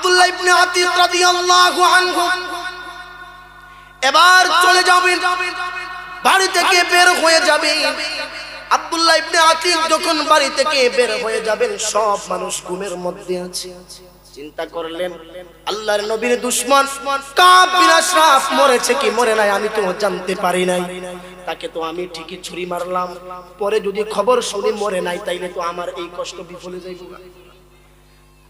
আব্দুল্লাহ ইবনে আতিক রাদিয়াল্লাহু আনহু। এবার চলে যাবেন বাড়ি থেকে বের হয়ে যাবে। আব্দুল্লাহ ইবনে আতিক যখন বাড়ি থেকে বের হয়ে যাবেন, সব মানুষ ঘুমের মধ্যে আছে। চিন্তা করলেন, আল্লাহর নবীর দুশ্মন কাব বিন আশরাফ মরেছে কি মরে নাই আমি তো জানতে পারি নাই। তাকে তো আমি ঠিকই ছুরি মারলাম। পরে যদি খবর শুনি মরে নাই, তাইলে তো আমার এই কষ্ট বিফলে যাইব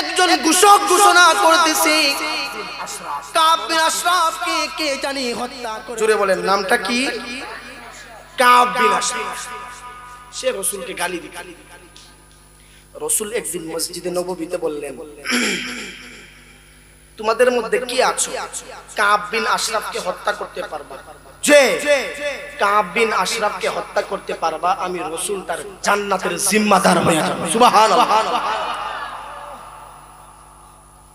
একজন ঘোষক ঘোষণা করতেছে। কাব বিন আশরাফকে কে জানি হত্যা করে। বলেন, নামটা কি? কাব বিন আশরাফ। সে রসুলকে গালি দি রসুল একদিন মসজিদে নববীতে বললেন, তোমাদের মধ্যে কি আছো? কাব বিন আশরাফকে হত্যা করতে পারবা? যে কাব বিন আশরাফকে হত্যা করতে পারবা, আমি রসুল তার জান্নাতের জিম্মাদার হয়ে যাব। সুবহানাল্লাহ।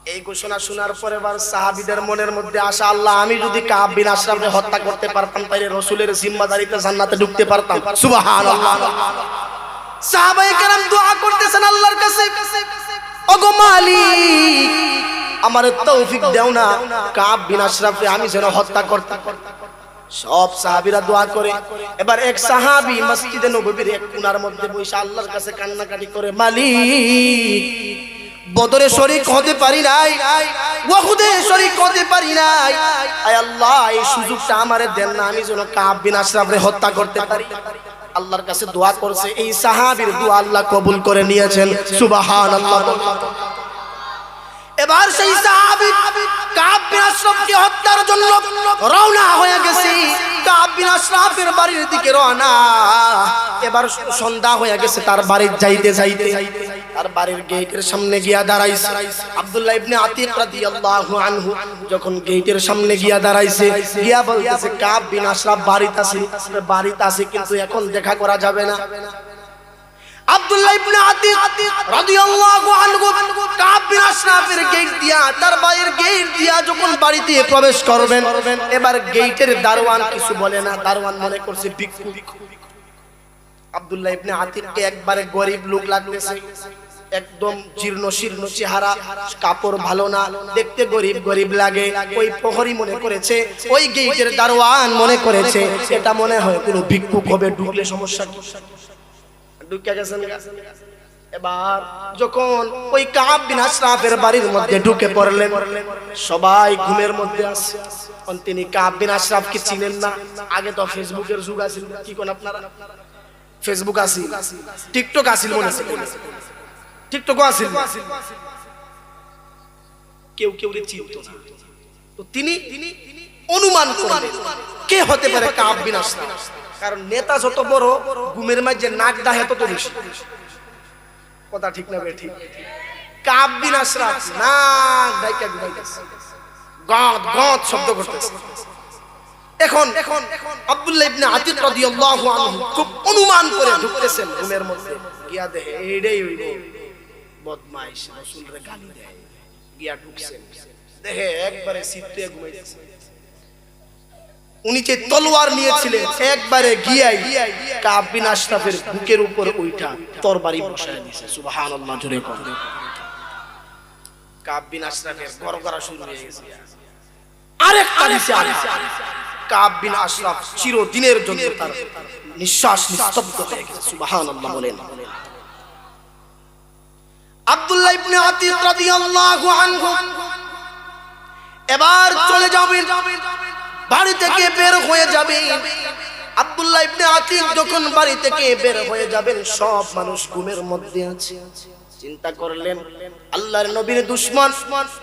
এই ঘোষণা শোনার পরে এবার সাহাবিদের মনের মধ্যে আসা আল্লাহ, আমি যদি কাব বিন আশরাফকে হত্যা করতে পারতাম তাহলে রসুলের জিম্মাদারিতে জান্নাতে ঢুকতে পারতাম। সুবহানাল্লাহ। সাহাবায়ে কেরাম দোয়া করতেছেন আল্লাহর কাছে। ওগো মালিক, আমার তৌফিক দাও না কাব বিন আশরাফকে আমি যেন হত্যা করতে সব সাহাবীরা দোয়া করে। এবার এক সাহাবী মসজিদে নববীর এক কোণার মধ্যে বসে আল্লাহর কাছে কান্নাকাটি করে, মালিক বদরে শরিক হতে পারি নাই ওহুদে শরিক হতে পারি নাই। আয় আল্লাহ, এই সুযোগটা আমারে দেন না, আমি যেন কাব বিন আশরাফরে হত্যা করতে পারি। আল্লাহর কাছে দোয়া করছে, এই সাহাবীর দোয়া আল্লাহ কবুল করে নিয়েছেন। সুবহানাল্লাহ। এবার সেই সাহাবী কাব বিন আশরাফকে হত্যার জন্য রওনা হয়ে গেছে। কাব বিন আশরাফের বাড়ির দিকে রওনা। এবার সন্ধ্যা হয়ে গেছে, তার বাড়ির যাইতে যাইতে। তার বাড়ির গেটের সামনে গিয়া দাঁড়াইছে। আব্দুল্লাহ ইবনে আতিক রাদিয়াল্লাহু আনহু যখন গেটের সামনে গিয়া দাঁড়াইছে, গিয়া বলতেছে, কাব বিন আশরাফ বাড়িতে আছে বাড়িতে আছে, কিন্তু এখন দেখা করা যাবে না। আব্দুল্লাহ ইবনে আতিক রাদিয়াল্লাহু আনহু কাব বিন আশরাফের গেট দিয়া, তার বাড়ির গেট দিয়া যখন বাড়িতে প্রবেশ করবেন, এবার গেটের দারোয়ান কিছু বলে না, দারোয়ান মনে করছে ভিক্ষু আব্দুল্লাহ ইবনে আতিককে একবারে গরিব লোক লাগতেছে। একদম জীর্ণ শীর্ণ চেহারা, কাপড় ভালো না, দেখতে গরিব গরিব লাগে। ওই প্রহরী মনে করেছে, ওই গেটের দারোয়ান মনে করেছে, এটা মনে হয় কোনো ভিক্ষুক হবে, ঢুকলে সমস্যা কি? ঢুকে গেছেন এবার যখন ওই কাব বিন আশরাফের বাড়ির মধ্যে ঢুকে পড়লেন, সবাই ঘুমের মধ্যে আছে। তিনি কাব বিন আশরাফকে চিনেন না, আগে তো ফেসবুকের যুগ আছিল কি কোন আপনারা? ফেসবুক আসিল টিকটক আসিল মনে আছে আসিল। কেউ কেউ রে চিনত না। তো তিনি অনুমান করলেন কে হতে পারে কাব বিন কারণ নেতা যত বড় ঘুমের মাঝে নাক দাহে তত বেশি। কথা ঠিক না বে ঠিক। কাব বিন আশরাফ নাক ডাইকা ঘুমাইতেছে। গদ গদ শব্দ করতেছে। এখন এখন আব্দুল্লাহ ইবনে আতিক রাদিয়াল্লাহু আনহু খুব অনুমান করে ঢুকতেছেন ঘুমের মধ্যে। গিয়া দেখে এইটাই হইব। বদমাইশ রাসূলরে গালি দেয়। গিয়া ঢুকছেন। দেখে একবারে সিটে ঘুমাইতেছে। উনি যে তলোয়ার নিয়েছিলেন একবারে গিয়াই কাব বিন আশরাফের বুকের উপর উইঠা তরবারি বসায় দিয়েছে সুবহানাল্লাহ জোরে করে কাব বিন আশরাফের গড়গড়া শুরু হয়ে গেছে। আরেকটা দিছে আরেকটা। কাব বিন আশরাফ চিরদিনের জন্য তার নিঃশ্বাস নিস্তব্ধ হয়ে গেছে। সুবহানাল্লাহ বলেন। আব্দুল্লাহ ইবনে আতিক রাদিয়াল্লাহু আনহু এবার চলে যাবেন, বাড়ি থেকে বের হয়ে যাবে আব্দুল্লাহ ইবনে আতিক যখন বাড়ি থেকে বের হয়ে যাবেন, সব মানুষ ঘুমের মধ্যে আছে। চিন্তা করলেন, আল্লাহর নবীর দুশ্মন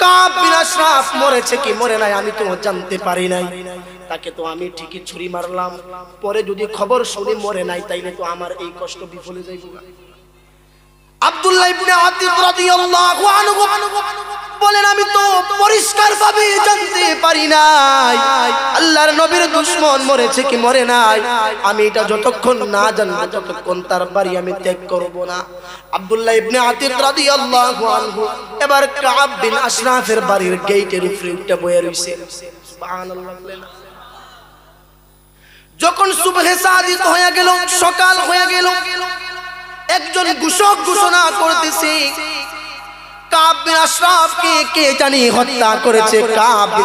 কাব বিন আশরাফ মরেছে কি মরে নাই আমি তো জানতে পারি নাই। তাকে তো আমি ঠিকই ছুরি মারলাম। পরে যদি খবর শুনি মরে নাই, তাইলে তো আমার এই কষ্ট বিফলে যাইব আব্দুল্লাহ ইবনে আতিক রাদিয়াল্লাহু আনহু বলেন, আমি তো পরিষ্কার ভাবে জানতে পারি নাই। আল্লাহর নবীর দুশ্মন মরেছে কি মরে নাই। আমি এটা যতক্ষণ না জানব, ততক্ষণ তার বাড়ি আমি ত্যাগ করব না। আব্দুল্লাহ ইবনে আতিক রাদিয়াল্লাহু আনহু এবার কাব বিন আশরাফের বাড়ির গেটের উপরে উঠে বয়ে রইছে। সুবহানাল্লাহ। যখন সুবহে সাদিক হয়ে গেল, সকাল হয়ে গেল, একজন ঘোষক ঘোষণা করতেছে কে জানি হত্যা করেছে।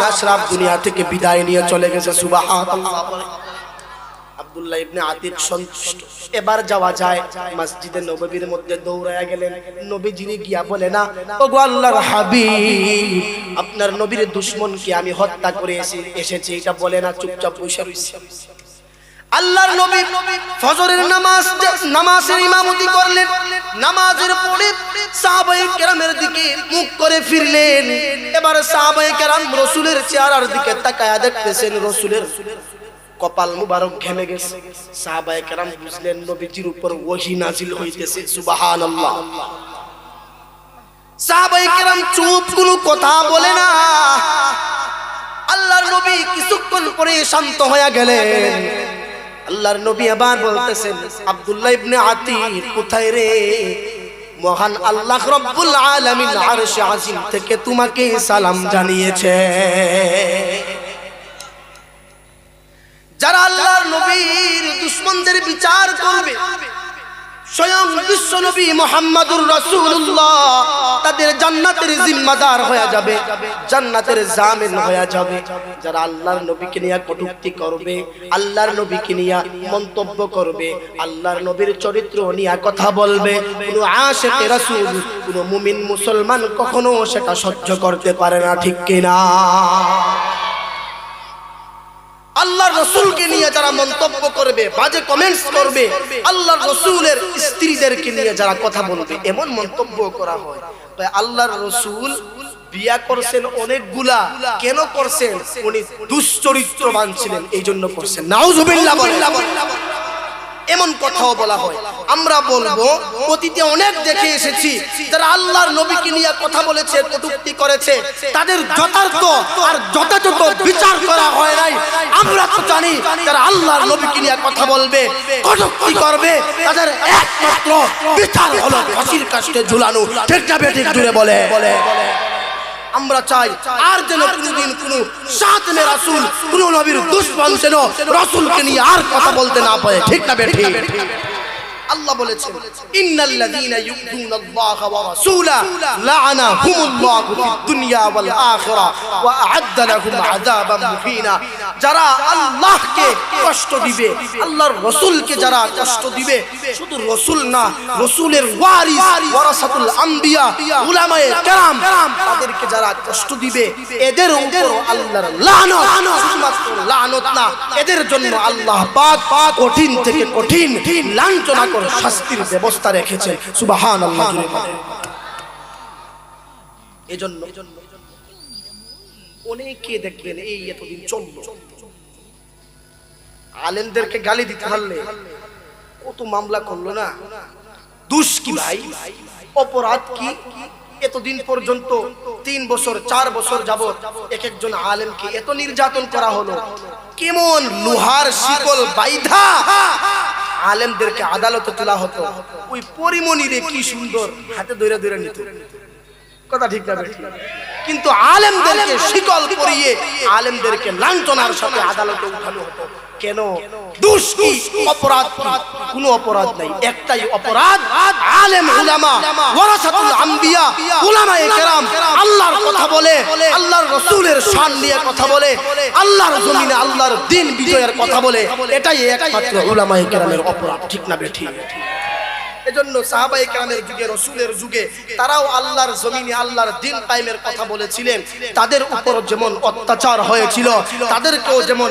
আশরাফ দুনিয়া থেকে বিদায় নিয়ে চলে গেছে, সুবহানাল্লাহ আব্দুল্লাহ ইবনে আতিক সন্তুষ্ট। এবার যাওয়া যায়, মসজিদে নববীর মধ্যে দৌড়ায়া গেলেন। নবীজিরে গিয়া বলে, না, ওগো আল্লাহর হাবিব, আপনার নবীর দুশমনকে আমি হত্যা করে এসে, এসেছি। এটা বলে, না, চুপচাপ বসে রইছে। আল্লাহর নবী ফজরের নামাজ নামাজের ইমামতি করলেন, নামাজের পরে সাহাবাই কেরামের দিকে মুখ করে ফিরলেন। এবার সাহাবাই কেরাম রসুলের চেহারার দিকে তাকায়া দেখতেছেন, রসুলের কপাল মুবারক ঘেমে গেছে। সাহাবাই কেরাম বুঝলেন, নবীজির উপর ওহি নাজিল হইতেছে, সুবহানাল্লাহ। সাহাবাই কেরাম চুপ, কোনো কথা বলে না। আল্লাহর নবী কিছুক্ষণ পরে শান্ত হয়ে গেলেন। আল্লাহর নবী আবার বলতেছেন, আব্দুল্লাহ ইবনে আতির কোথায় রে? মহান আল্লাহ রব্বুল আলামিন আরশে আজিম থেকে তোমাকে সালাম জানিয়েছে। যারা আল্লাহর নবীর দুশ্মনদের বিচার করবে স্বয়ং বিশ্ব নবী মোহাম্মদুর রাসূলুল্লাহ। তাদের জান্নাতের জিম্মাদার হয়ে যাবে, জান্নাতের জামিন হয়ে যাবে। যারা আল্লাহর নবীকে নিয়ে কটূক্তি করবে, আল্লাহর নবীকে নিয়ে মন্তব্য করবে, আল্লাহর নবীর চরিত্র নিয়ে কথা বলবে, কোন আশেকে রাসূল, কোন মুমিন মুসলমান কখনো সেটা সহ্য করতে পারে না, ঠিক কিনা? আল্লাহর রসুলকে নিয়ে যারা মন্তব্য করবে, বাজে কমেন্টস করবে আল্লাহ রসুলের স্ত্রীদেরকে নিয়ে যারা কথা বলবে, এমন মন্তব্য করা হয়। তাই আল্লাহর রসুল বিয়া করছেন অনেকগুলা। কেন করছেন? উনি দুশ্চরিত্রবান ছিলেন এই জন্য করছেন। নাউজুবিল্লাহ। এমন কথাও বলা হয়। আমরা বলব, অতীতে অনেক দেখে এসেছি, যারা আল্লাহর নবীকে নিয়ে কথা বলেছে, কটূক্তি করেছে, তাদের যথার্থ আর যথাযথ বিচার করা হয় নাই। আমরা তো জানি যারা আল্লাহর নবীকে নিয়ে কথা বলবে, কটূক্তি করবে, তাদের একমাত্র বিচার হলো ফাঁসির কাছে ঝুলানো। ঠিক না বেঠিক জুড়ে বলে বলে? আমরা চাই আর যেন কোনদিন কোন সাত মে রাসুল কোন নবীর দুশ্মন যেন রসুলকে নিয়ে আর কথা বলতে না পারে। ঠিক না বেঠি। আল্লাহ বলেছেন ইন্নাল্লাযীনা ইউযুনাল্লাহা ওয়া রাসূলা লাআনাহুমুল্লাহু ফিদ দুনিয়া ওয়াল আখিরা ওয়া আ'আদ্দা লাহুম আযাবাম মুহিনা যারা আল্লাহকে কষ্ট দিবে, আল্লাহর রাসূলকে যারা কষ্ট দিবে, শুধু রাসূল না, রাসূলের আম্বিয়া, উলামায়ে কেরাম, তাদেরকে যারা কষ্ট দিবে, এদের উপর আল্লাহর লানত, শুধুমাত্র লানত না, এদের জন্য আল্লাহ পাক কঠিন থেকে কঠিন লাঞ্ছনা করে শাস্তির ব্যবস্থা আল্লাহ এজন্য অনেকে দেখবেন এই এতদিন চলল। আলেমদেরকে গালি দিতে পারলে কত মামলা করল না? দুষ কি ভাই? অপরাধ কি? এতদিন পর্যন্ত তিন বছর, চার বছর যাবত এক একজন আলেমকে এত নির্যাতন করা হলো। কেমন লোহার শিকল বাইধা? আলেমদেরকে আদালতে তোলা হতো। ওই পরিমণিরে কি সুন্দর হাতে ধরে ধরে নিত। কথা ঠিক না কিন্তু আলেমদেরকে শিকল পরিয়ে আলেমদেরকে লাঞ্ছনার সাথে আদালতে উঠানো হতো। কেন? দোষ কি? অপরাধ কোনো অপরাধ নাই। একটাই অপরাধ আলেম উলামা। ওয়ারাসাতুল আম্বিয়া উলামায়ে কেরাম। আল্লাহর কথা বলে আল্লাহর রাসূলের শান নিয়ে কথা বলে। আল্লাহর জমিনে আল্লাহর দিন বিজয়ের কথা বলে। এটাই একমাত্র উলামায়ে কেরামের অপরাধ। ঠিক না বেঠিক এজন্য সাহাবাই কেরামের যুগে, রসুলের যুগে তারাও আল্লাহর জমিনে, আল্লাহর দিন টাইমের কথা বলেছিলেন। তাদের উপর যেমন অত্যাচার হয়েছিল, তাদেরকেও যেমন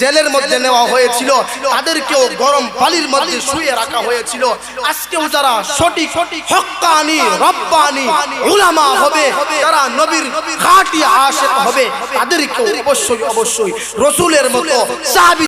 জেলের মধ্যে নেওয়া হয়েছিল, তাদেরকেও গরম পানির মধ্যে শুয়ে রাখা হয়েছিল। আজকেও যারা সঠিক সঠিক হক্কানি রব্বানি উলামা হবে তারা নবীর খাঁটি আশেক হবে, তাদেরকেও অবশ্যই অবশ্যই রসুলের মতো সাহাবী